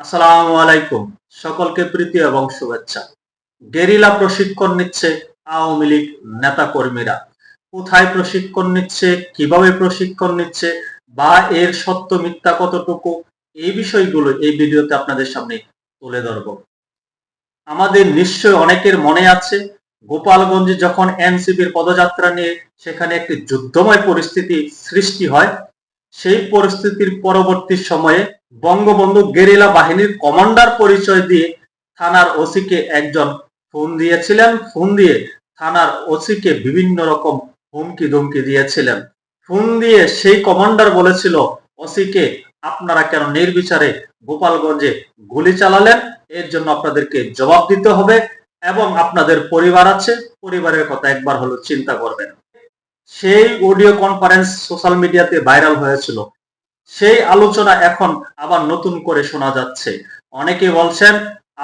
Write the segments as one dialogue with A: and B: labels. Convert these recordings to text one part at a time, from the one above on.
A: আসসালামু আলাইকুম। সকলকে প্রীতি এবং শুভেচ্ছা। গেরিলা প্রশিক্ষণ নিচ্ছে আওয়ামী লীগ নেতা কর্মীরা কোথায় প্রশিক্ষণ নিচ্ছে, কীভাবে প্রশিক্ষণ নিচ্ছে, বা এর সত্য মিথ্যা কতটুকু, এই বিষয়গুলো এই ভিডিওতে আপনাদের সামনে তুলে ধরব। আমাদের নিশ্চয় অনেকের মনে আছে, গোপালগঞ্জে যখন এনসিপির পদযাত্রা নিয়ে সেখানে একটি যুদ্ধময় পরিস্থিতি সৃষ্টি হয়, সেই পরিস্থিতির পরবর্তী সময়ে বঙ্গবন্ধু গেরিলা বাহিনীর কমান্ডার পরিচয় দিয়ে থানার ওসিকে একজন ফোন দিয়েছিলেন। ফোন দিয়ে থানার ওসিকে বিভিন্ন রকম হুমকি ধুমকি দিয়েছিলেন। ফোন দিয়ে সেই কমান্ডার বলেছিল, ওসিকে আপনারা কেন নির্বিচারে গোপালগঞ্জে গুলি চালালেন? এর জন্য আপনাদেরকে জবাব দিতে হবে এবং আপনাদের পরিবার আছে। পরিবারের কথা একবার হলো চিন্তা করবেন। সেই অডিও কনফারেন্স সোশ্যাল মিডিয়াতে ভাইরাল হয়েছিল। সেই আলোচনা এখন আবার নতুন করে শোনা যাচ্ছে। অনেকে বলছেন,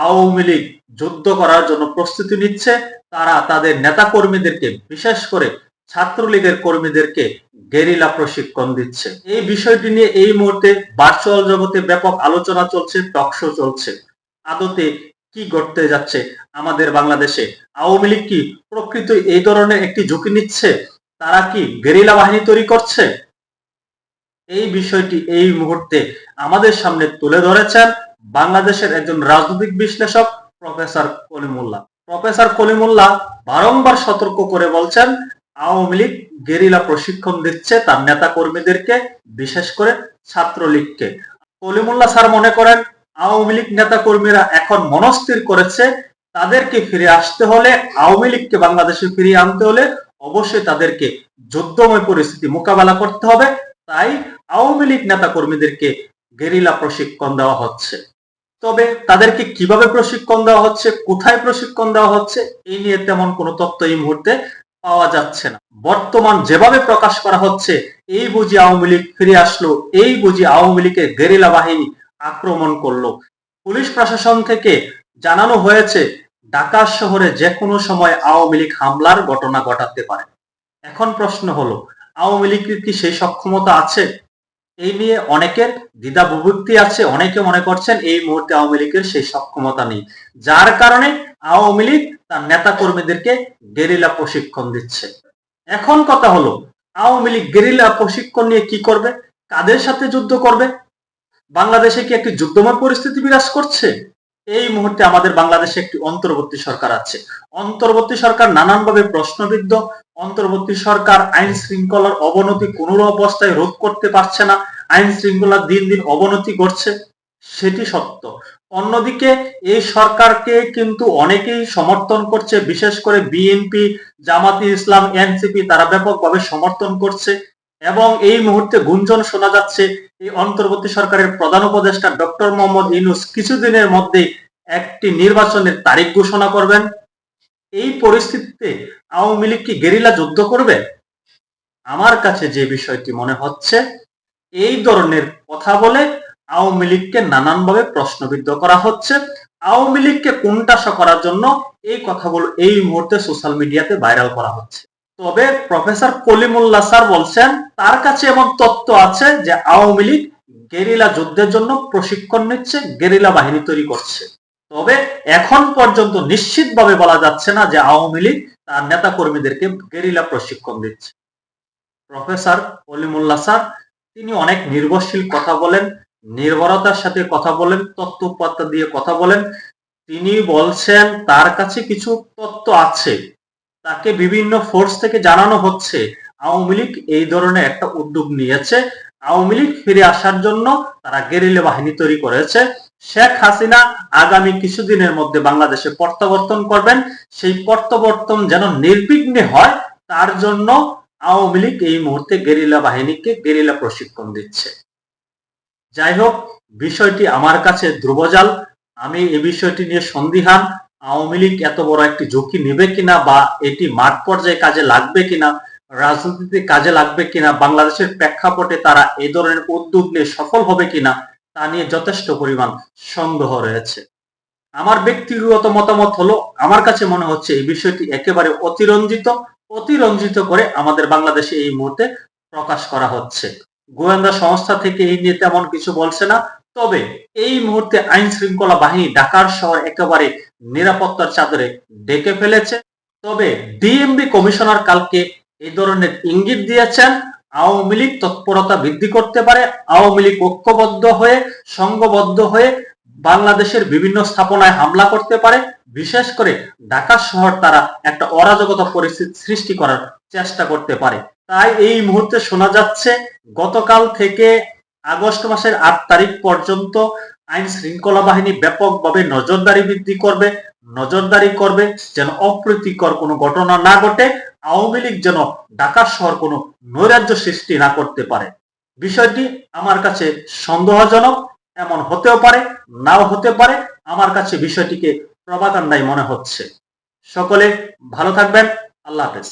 A: আওয়ামী লীগ যুদ্ধ করার জন্য প্রস্তুতি নিচ্ছে। তারা তাদের নেতা কর্মীদেরকে বিশেষ করে ছাত্রলীগের কর্মীদেরকে গেরিলা প্রশিক্ষণ দিচ্ছে। এই বিষয়টি নিয়ে এই মুহূর্তে ভার্চুয়াল জগতে ব্যাপক আলোচনা চলছে টকশো চলছে। আদতে কি ঘটতে যাচ্ছে আমাদের বাংলাদেশে? আওয়ামী লীগ কি প্রকৃত এই ধরনের একটি ঝুঁকি নিচ্ছে? তারা কি গেরিলা বাহিনী তৈরি করছে? এই বিষয়টি এই মুহূর্তে আমাদের সামনে তুলে ধরেছেন বাংলাদেশের একজন রাজনৈতিক বিশ্লেষক, প্রফেসর কলিমুল্লাহ। প্রফেসর কলিমুল্লাহ বারংবার সতর্ক করে বলছেন, আওয়ামী লীগ গেরিলা প্রশিক্ষণ দিচ্ছে তার নেতা কর্মীদেরকে বিশেষ করে ছাত্রলীগকে। কলিমুল্লাহ স্যার মনে করেন, আওয়ামী লীগ নেতা কর্মীরা এখন মনস্থির করেছে, তাদেরকে ফিরে আসতে হলে, আওয়ামী লীগকে বাংলাদেশে ফিরিয়ে আনতে হলে অবশ্যই তাদেরকে যুদ্ধময় পরিস্থিতি মোকাবেলা করতে হবে। তাই আওয়ামী লীগ নেতা কর্মীদেরকে গেরিলা প্রশিক্ষণ দেওয়া হচ্ছে। তবে তাদেরকে কীভাবে প্রশিক্ষণ দেওয়া হচ্ছে, কোথায় প্রশিক্ষণ দেওয়া হচ্ছে এই নিয়ে তেমন কোনো তথ্য এই মুহূর্তে পাওয়া যাচ্ছে না। বর্তমান যেভাবে প্রকাশ করা হচ্ছে, এই বুঝি আওয়ামী লীগ ফিরে আসলো, এই বুঝি আওয়ামী লীগের গেরিলা বাহিনী আক্রমণ করল। পুলিশ প্রশাসন থেকে জানানো হয়েছে, ঢাকা শহরে যে কোনো সময় আওয়ামী লীগ হামলার ঘটনা ঘটাতে পারে। এখন প্রশ্ন হলো আওয়ামী লীগের কি সেই সক্ষমতা আছে? এই নিয়ে অনেকের দ্বিধা বিভক্তি আছে, অনেকে মনে করছেন এই মুহূর্তে আওয়ামী লীগের সেই সক্ষমতা নেই। যার কারণে আওয়ামী লীগ তার নেতা কর্মীদেরকে গেরিলা প্রশিক্ষণ দিচ্ছে। এখন কথা হলো, আওয়ামী লীগ গেরিলা প্রশিক্ষণ নিয়ে কি করবে? কাদের সাথে যুদ্ধ করবে? বাংলাদেশে কি একটি যুদ্ধময় পরিস্থিতি বিরাজ করছে? এই মুহূর্তে আমাদের বাংলাদেশে একটি অন্তর্বর্তী সরকার আছে। অন্তর্বর্তী সরকার নানানভাবে প্রশ্নবিদ্ধ। অন্তর্বর্তী সরকার আইন শৃঙ্খলার অবনতি কোন অবস্থায় রোধ করতে পারছে না। আইন শৃঙ্খলা দিন দিন অবনতি ঘটছে, সেটি সত্য। অন্যদিকে, এই সরকারকে কিন্তু অনেকেই সমর্থন করছে, বিশেষ করে বিএনপি, জামাতি ইসলাম, এনসিপি, তারা ব্যাপকভাবে সমর্থন করছে। এবং এই মুহূর্তে গুঞ্জন শোনা যাচ্ছে, এই অন্তর্বর্তী সরকারের প্রধান উপদেষ্টা ডক্টর মোহাম্মদ ইনুস কিছুদিনের মধ্যে একটি নির্বাচনের তারিখ ঘোষণা করবেন। এই পরিস্থিতিতে আওয়ামী লীগ কি গেরিলা যুদ্ধ করবে? আমার কাছে যে বিষয়টি মনে হচ্ছে, এই ধরনের কথা বলে আওয়ামী লীগকে নানানভাবে প্রশ্নবিদ্ধ করা হচ্ছে। আওয়ামী লীগকে কোনটাশা করার জন্য এই কথাগুলো এই মুহূর্তে সোশ্যাল মিডিয়াতে ভাইরাল করা হচ্ছে। তবে প্রফেসর কলিমুল্লাহ স্যার বলছেন, তার কাছে এমন তত্ত্ব আছে যে আওয়ামী লীগ গেরিলা যুদ্ধের জন্য প্রশিক্ষণ নিচ্ছে, গেরিলা বাহিনী তৈরি করছে। তবে এখন পর্যন্ত নিশ্চিতভাবে বলা যাচ্ছে না যে আওয়ামী লীগ তার নেতা কর্মীদেরকে গেরিলা প্রশিক্ষণ দিচ্ছে। প্রফেসর কলিমুল্লাহ স্যার, তিনি অনেক নির্ভরশীল কথা বলেন, নির্ভরতার সাথে কথা বলেন তথ্য দিয়ে কথা বলেন। তিনি বলছেন, তার কাছে কিছু তত্ত্ব আছে। তাকে বিভিন্ন ফোর্স থেকে জানানো হচ্ছে। আওয়ামী লীগ এই ধরনের একটা উদ্যোগ নিয়েছে। আওয়ামী লীগ ফিরে আসার জন্য তারা গেরিলে বাহিনী তৈরি করেছে। শেখ হাসিনা আগামী কিছুদিনের মধ্যে বাংলাদেশে প্রত্যাবর্তন করবেন। সেই প্রত্যাবর্তন যেন নির্বিঘ্নে হয়, তার জন্য আওয়ামী লীগ এই মুহূর্তে গেরিলা বাহিনীকে গেরিলা প্রশিক্ষণ দিচ্ছে। যাই হোক, বিষয়টি আমার কাছে ধ্রুবজাল। আমি এই বিষয়টি নিয়ে সন্দিহান। আওয়ামী লীগ এত বড় একটি ঝুঁকি নেবে কিনা বা এটি মাঠ পর্যায়ে কাজে লাগবে কিনা, রাজনীতিতে কাজে লাগবে কিনা, বাংলাদেশের প্রেক্ষাপটে তারা এই ধরনের উদ্যোগ নিয়ে সফল হবে কিনা, তা নিয়ে যথেষ্ট পরিমাণ সন্দেহ রয়েছে। আমার ব্যক্তিগত মতামত হলো, আমার কাছে মনে হচ্ছে এই বিষয়টি একেবারে অতিরঞ্জিত অতিরঞ্জিত করে আমাদের বাংলাদেশে এই মুহূর্তে প্রকাশ করা হচ্ছে। গোয়েন্দা সংস্থা থেকে এই নিয়ে তেমন কিছু বলছে না তবে এই মুহূর্তে আইন শৃঙ্খলা বাহিনী ঢাকার শহর একেবারে নিরাপত্তার চাদরে ডেকে ফেলেছে। তবে ডিএমবি কমিশনার কালকে এই ধরনের ইঙ্গিত দিয়েছেন, আওয়ামী লীগ তৎপরতা বৃদ্ধি করতে পারে, আওয়ামী লীগ ঐক্যবদ্ধ হয়ে, সংঘবদ্ধ হয়ে বাংলাদেশের বিভিন্ন স্থাপনায় হামলা করতে পারে। বিশেষ করে ঢাকা শহর তারা একটা অরাজকতা পরিস্থিতি সৃষ্টি করার চেষ্টা করতে পারে। তাই এই মুহূর্তে শোনা যাচ্ছে, গতকাল থেকে আগস্ট মাসের আট তারিখ পর্যন্ত আইন শৃঙ্খলা বাহিনী ব্যাপকভাবে নজরদারি বৃদ্ধি করবে, নজরদারি করবে যেন অপ্রীতিকর কোনো ঘটনা না ঘটে, আওয়ামী লীগ যেন ঢাকা শহর কোনো নৈরাজ্য সৃষ্টি না করতে পারে। বিষয়টি আমার কাছে সন্দেহজনক, এমন হতেও পারে, নাও হতে পারে, আমার কাছে বিষয়টিকে প্রভাকাণ্ডাই মনে হচ্ছে। সকলে ভালো থাকবেন, আল্লাহ হাফেজ।